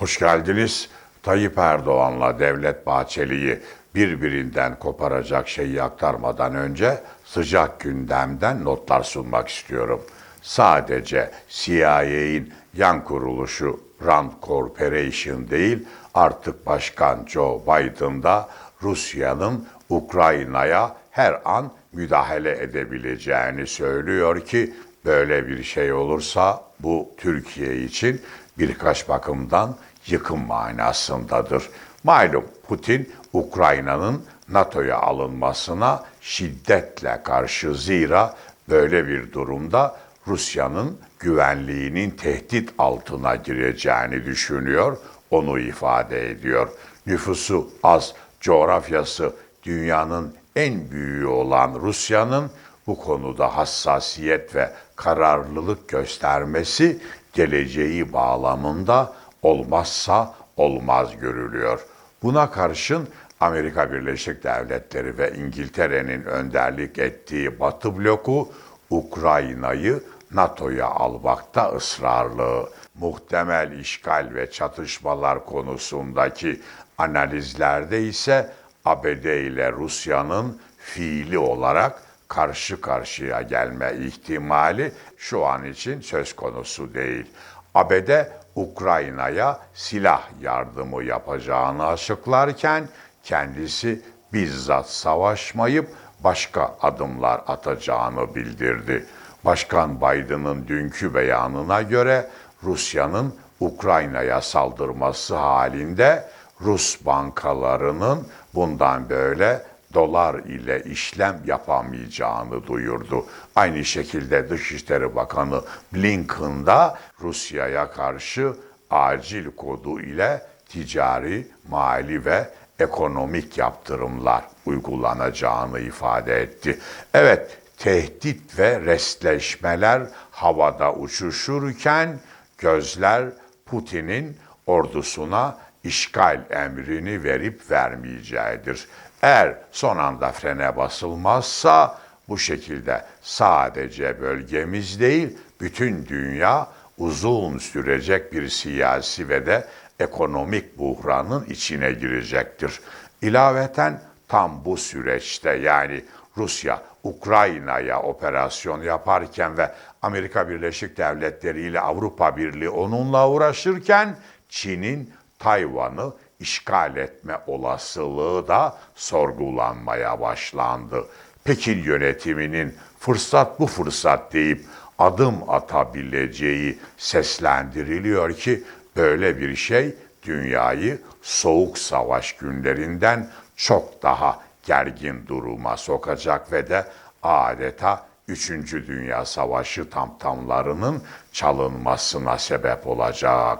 Hoş geldiniz. Tayyip Erdoğan'la Devlet Bahçeli'yi birbirinden koparacak şeyi aktarmadan önce sıcak gündemden notlar sunmak istiyorum. Sadece CIA'in yan kuruluşu Rand Corporation değil, artık Başkan Joe Biden da Rusya'nın Ukrayna'ya her an müdahale edebileceğini söylüyor ki böyle bir şey olursa bu Türkiye için birkaç bakımdan yıkım manasındadır. Malum Putin Ukrayna'nın NATO'ya alınmasına şiddetle karşı zira böyle bir durumda Rusya'nın güvenliğinin tehdit altına gireceğini düşünüyor, onu ifade ediyor. Nüfusu az, coğrafyası dünyanın en büyüğü olan Rusya'nın bu konuda hassasiyet ve kararlılık göstermesi geleceği bağlamında olmazsa olmaz görülüyor. Buna karşın Amerika Birleşik Devletleri ve İngiltere'nin önderlik ettiği Batı bloku Ukrayna'yı NATO'ya almakta ısrarlı. Muhtemel işgal ve çatışmalar konusundaki analizlerde ise ABD ile Rusya'nın fiili olarak karşı karşıya gelme ihtimali şu an için söz konusu değil. ABD Ukrayna'ya silah yardımı yapacağını açıklarken kendisi bizzat savaşmayıp başka adımlar atacağını bildirdi. Başkan Biden'ın dünkü beyanına göre Rusya'nın Ukrayna'ya saldırması halinde Rus bankalarının bundan böyle dolar ile işlem yapamayacağını duyurdu. Aynı şekilde Dışişleri Bakanı Blinken da Rusya'ya karşı acil kodu ile ticari, mali ve ekonomik yaptırımlar uygulanacağını ifade etti. Evet, tehdit ve restleşmeler havada uçuşurken gözler Putin'in ordusuna işgal emrini verip vermeyeceğidir. Eğer son anda frene basılmazsa bu şekilde sadece bölgemiz değil, bütün dünya uzun sürecek bir siyasi ve de ekonomik buhranın içine girecektir. İlaveten tam bu süreçte yani Rusya Ukrayna'ya operasyon yaparken ve Amerika Birleşik Devletleri ile Avrupa Birliği onunla uğraşırken Çin'in Tayvan'ı işgal etme olasılığı da sorgulanmaya başlandı. Pekin yönetiminin fırsat bu fırsat deyip adım atabileceği seslendiriliyor ki böyle bir şey dünyayı soğuk savaş günlerinden çok daha gergin duruma sokacak ve de adeta 3. Dünya Savaşı tamtamlarının çalınmasına sebep olacak.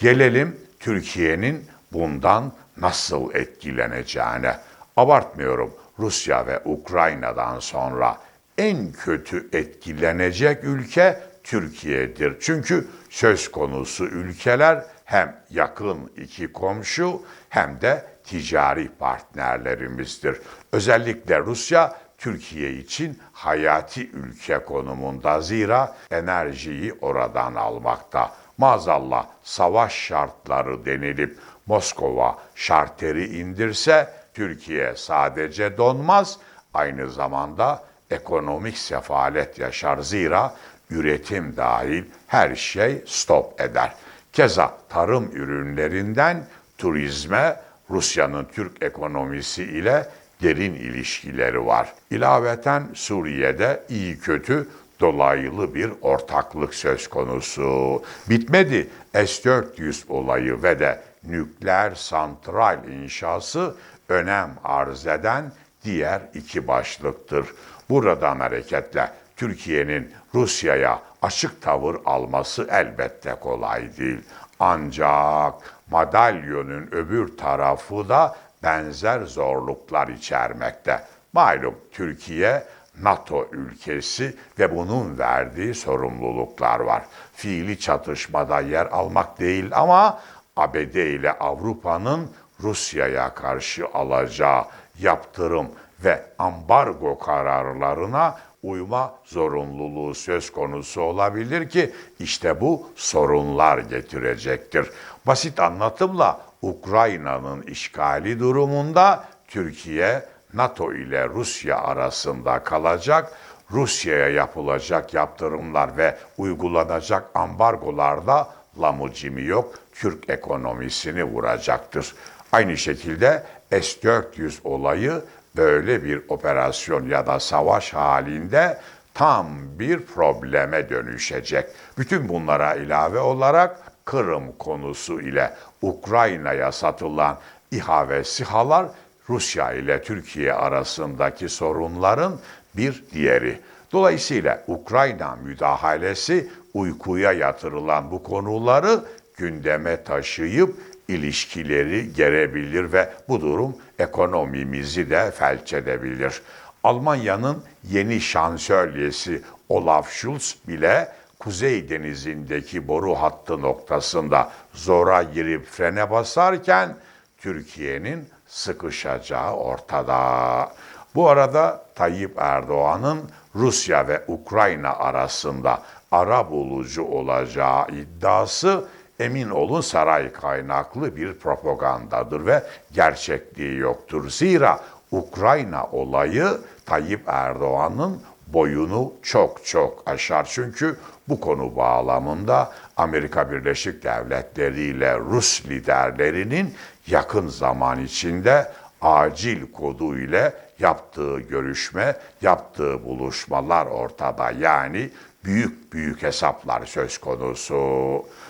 Gelelim Türkiye'nin bundan nasıl etkileneceğine. Abartmıyorum. Rusya ve Ukrayna'dan sonra en kötü etkilenecek ülke Türkiye'dir. Çünkü söz konusu ülkeler hem yakın iki komşu hem de ticari partnerlerimizdir. Özellikle Rusya Türkiye için hayati ülke konumunda zira enerjiyi oradan almakta. Maazallah savaş şartları denilip Moskova şarteri indirse Türkiye sadece donmaz, aynı zamanda ekonomik sefalet yaşar zira üretim dahil her şey stop eder. Keza tarım ürünlerinden turizme Rusya'nın Türk ekonomisi ile derin ilişkileri var. İlaveten Suriye'de iyi kötü dolaylı bir ortaklık söz konusu. Bitmedi S-400 olayı ve de nükleer santral inşası önem arz eden diğer iki başlıktır. Buradan hareketle Türkiye'nin Rusya'ya açık tavır alması elbette kolay değil. Ancak madalyonun öbür tarafı da benzer zorluklar içermekte. Malum Türkiye NATO ülkesi ve bunun verdiği sorumluluklar var. Fiili çatışmada yer almak değil ama ABD ile Avrupa'nın Rusya'ya karşı alacağı yaptırım ve ambargo kararlarına uyma zorunluluğu söz konusu olabilir ki işte bu sorunlar getirecektir. Basit anlatımla Ukrayna'nın işgali durumunda Türkiye NATO ile Rusya arasında kalacak. Rusya'ya yapılacak yaptırımlar ve uygulanacak ambargolarda lamucimi yok, Türk ekonomisini vuracaktır. Aynı şekilde S-400 olayı böyle bir operasyon ya da savaş halinde tam bir probleme dönüşecek. Bütün bunlara ilave olarak Kırım konusu ile Ukrayna'ya satılan İHA ve SİHA'lar Rusya ile Türkiye arasındaki sorunların bir diğeri. Dolayısıyla Ukrayna müdahalesi uykuya yatırılan bu konuları gündeme taşıyıp ilişkileri gerebilir ve bu durum ekonomimizi de felç edebilir. Almanya'nın yeni şansölyesi Olaf Scholz bile Kuzey Denizi'ndeki boru hattı noktasında zora girip frene basarken Türkiye'nin sıkışacağı ortada. Bu arada Tayyip Erdoğan'ın Rusya ve Ukrayna arasında ara bulucu olacağı iddiası emin olun saray kaynaklı bir propagandadır ve gerçekliği yoktur. Zira Ukrayna olayı Tayyip Erdoğan'ın boyunu çok çok aşar. Çünkü bu konu bağlamında Amerika Birleşik Devletleri ile Rus liderlerinin yakın zaman içinde acil kodu ile yaptığı görüşme, yaptığı buluşmalar ortada. Yani büyük büyük hesaplar söz konusu.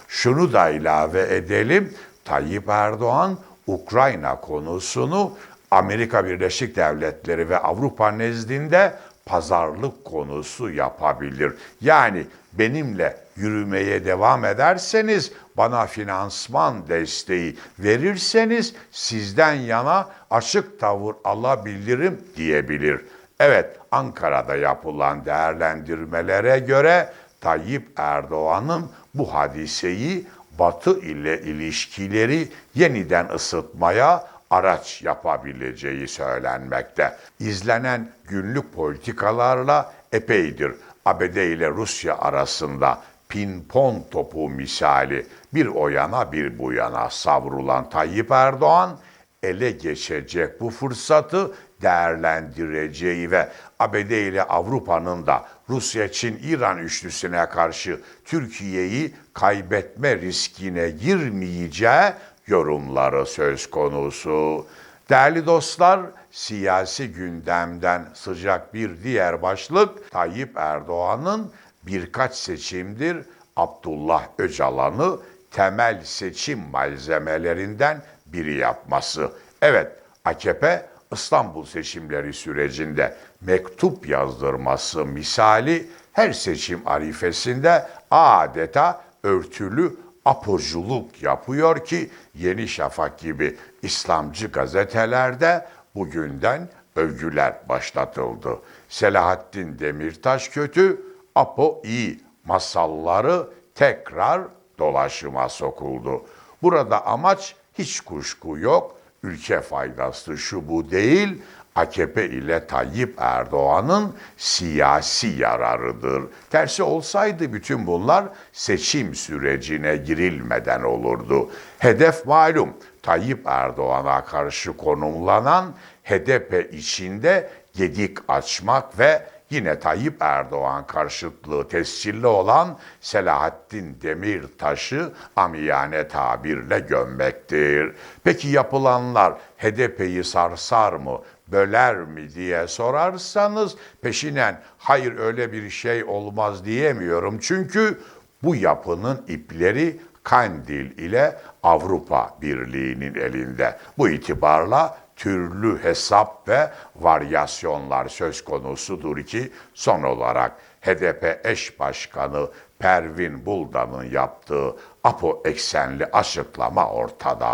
Şunu da ilave edelim. Tayyip Erdoğan Ukrayna konusunu Amerika Birleşik Devletleri ve Avrupa nezdinde pazarlık konusu yapabilir. Yani benimle yürümeye devam ederseniz, bana finansman desteği verirseniz sizden yana açık tavır alabilirim diyebilir. Evet, Ankara'da yapılan değerlendirmelere göre Tayyip Erdoğan'ın bu hadiseyi Batı ile ilişkileri yeniden ısıtmaya araç yapabileceği söylenmekte. İzlenen günlük politikalarla epeydir ABD ile Rusya arasında pinpon topu misali bir o yana bir bu yana savrulan Tayyip Erdoğan ele geçecek bu fırsatı değerlendireceği ve ABD ile Avrupa'nın da Rusya, Çin, İran üçlüsüne karşı Türkiye'yi kaybetme riskine girmeyeceği yorumları söz konusu. Değerli dostlar, siyasi gündemden sıcak bir diğer başlık Tayyip Erdoğan'ın birkaç seçimdir Abdullah Öcalan'ı temel seçim malzemelerinden biri yapması. Evet, AKP İstanbul seçimleri sürecinde mektup yazdırması misali her seçim arifesinde adeta örtülü apurculuk yapıyor ki Yeni Şafak gibi İslamcı gazetelerde bugünden övgüler başlatıldı. Selahattin Demirtaş kötü, Apo iyi masalları tekrar dolaşıma sokuldu. Burada amaç hiç kuşku yok, ülke faydası şu bu değil, AKP ile Tayyip Erdoğan'ın siyasi yararıdır. Tersi olsaydı bütün bunlar seçim sürecine girilmeden olurdu. Hedef malum Tayyip Erdoğan'a karşı konumlanan HDP içinde gedik açmak ve yine Tayyip Erdoğan karşıtlığı tescilli olan Selahattin Demirtaş'ı amiyane tabirle gömmektir. Peki yapılanlar HDP'yi sarsar mı, böler mi diye sorarsanız peşinen hayır öyle bir şey olmaz diyemiyorum. Çünkü bu yapının ipleri Kandil ile Avrupa Birliği'nin elinde. Bu itibarla türlü hesap ve varyasyonlar söz konusudur ki son olarak HDP eş başkanı Pervin Buldan'ın yaptığı APO eksenli açıklama ortada.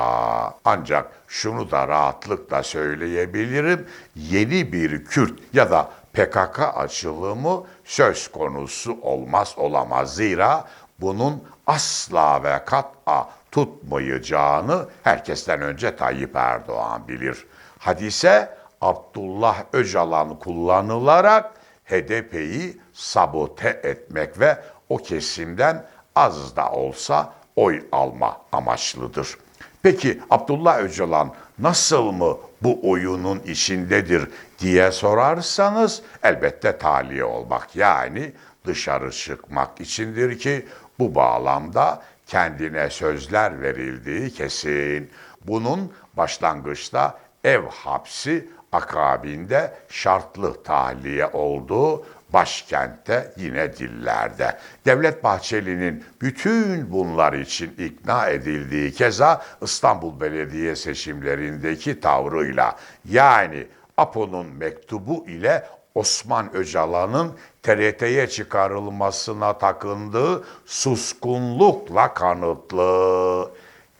Ancak şunu da rahatlıkla söyleyebilirim. Yeni bir Kürt ya da PKK açılımı söz konusu olmaz olamaz. Zira bunun asla ve kat'a tutmayacağını herkesten önce Tayyip Erdoğan bilir. Hadise Abdullah Öcalan kullanılarak HDP'yi sabote etmek ve o kesimden az da olsa oy alma amaçlıdır. Peki Abdullah Öcalan nasıl mı bu oyunun içindedir diye sorarsanız elbette taliye olmak yani dışarı çıkmak içindir ki bu bağlamda kendine sözler verildiği kesin. Bunun başlangıçta ev hapsi akabinde şartlı tahliye olduğu başkentte yine dillerde. Devlet Bahçeli'nin bütün bunlar için ikna edildiği keza İstanbul Belediye seçimlerindeki tavrıyla yani APO'nun mektubu ile Osman Öcalan'ın TRT'ye çıkarılmasına takındığı suskunlukla kanıtlı.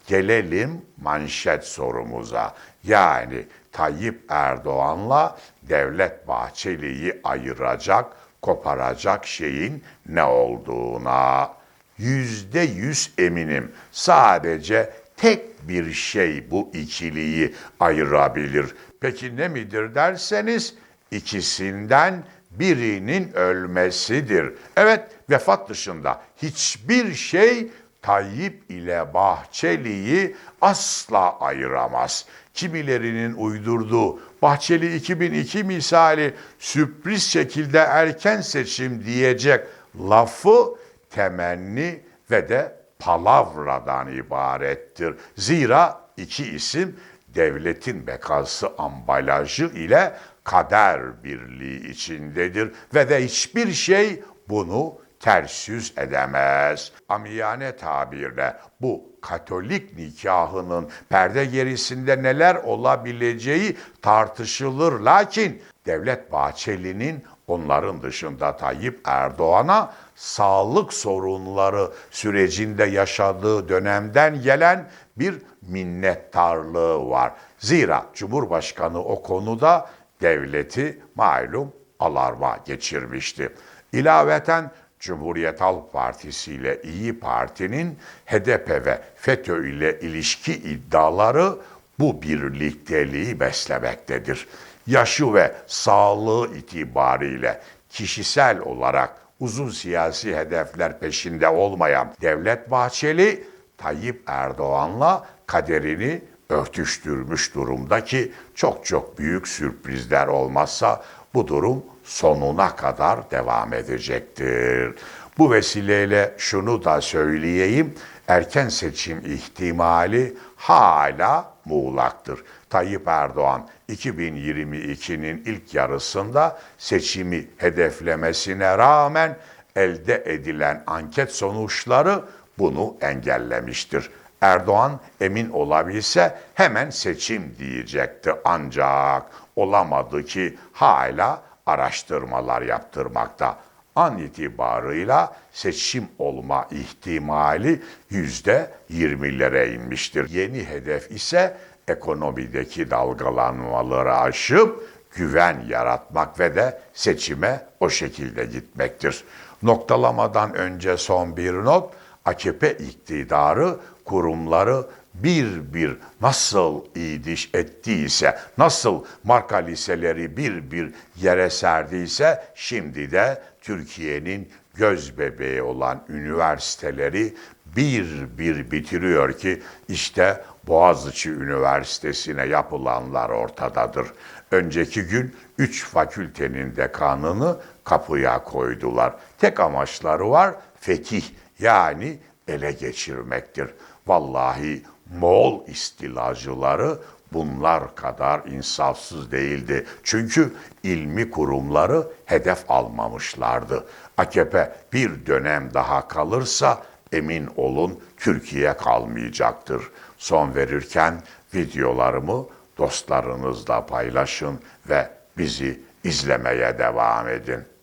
Gelelim manşet sorumuza. Yani Tayyip Erdoğan'la Devlet Bahçeli'yi ayıracak, koparacak şeyin ne olduğuna. Yüzde yüz eminim. Sadece tek bir şey bu ikiliyi ayırabilir. Peki ne midir derseniz ikisinden birinin ölmesidir. Evet vefat dışında hiçbir şey Tayyip ile Bahçeli'yi asla ayıramaz. Kimilerinin uydurduğu Bahçeli 2002 misali sürpriz şekilde erken seçim diyecek lafı temenni ve de palavradan ibarettir. Zira iki isim devletin bekası ambalajı ile kader birliği içindedir ve de hiçbir şey bunu ters yüz edemez. Amiyane tabirle bu Katolik nikahının perde gerisinde neler olabileceği tartışılır. Lakin Devlet Bahçeli'nin onların dışında Tayyip Erdoğan'a sağlık sorunları sürecinde yaşadığı dönemden gelen bir minnettarlığı var. Zira Cumhurbaşkanı o konuda devleti malum alarma geçirmişti. İlaveten Cumhuriyet Halk Partisi ile İyi Parti'nin HDP ve FETÖ ile ilişki iddiaları bu birlikteliği beslemektedir. Yaşı ve sağlığı itibariyle kişisel olarak uzun siyasi hedefler peşinde olmayan Devlet Bahçeli, Tayyip Erdoğan'la kaderini örtüştürmüş durumda ki çok çok büyük sürprizler olmazsa bu durum sonuna kadar devam edecektir. Bu vesileyle şunu da söyleyeyim. Erken seçim ihtimali hala muğlaktır. Tayyip Erdoğan 2022'nin ilk yarısında seçimi hedeflemesine rağmen elde edilen anket sonuçları bunu engellemiştir. Erdoğan emin olabilse hemen seçim diyecekti ancak olamadı ki hala araştırmalar yaptırmakta. An itibarıyla seçim olma ihtimali yüzde yirmilere inmiştir. Yeni hedef ise ekonomideki dalgalanmaları aşıp güven yaratmak ve de seçime o şekilde gitmektir. Noktalamadan önce son bir not, AKP iktidarı kurumları bir bir nasıl idiş ettiyse, nasıl marka liseleri bir bir yere serdiyse şimdi de Türkiye'nin göz bebeği olan üniversiteleri bir bir bitiriyor ki işte Boğaziçi Üniversitesi'ne yapılanlar ortadadır. Önceki gün üç fakültenin dekanını kapıya koydular. Tek amaçları var fetih yani ele geçirmektir. Vallahi Moğol istilacıları bunlar kadar insafsız değildi. Çünkü ilmi kurumları hedef almamışlardı. AKP bir dönem daha kalırsa emin olun Türkiye kalmayacaktır. Son verirken videolarımı dostlarınızla paylaşın ve bizi izlemeye devam edin.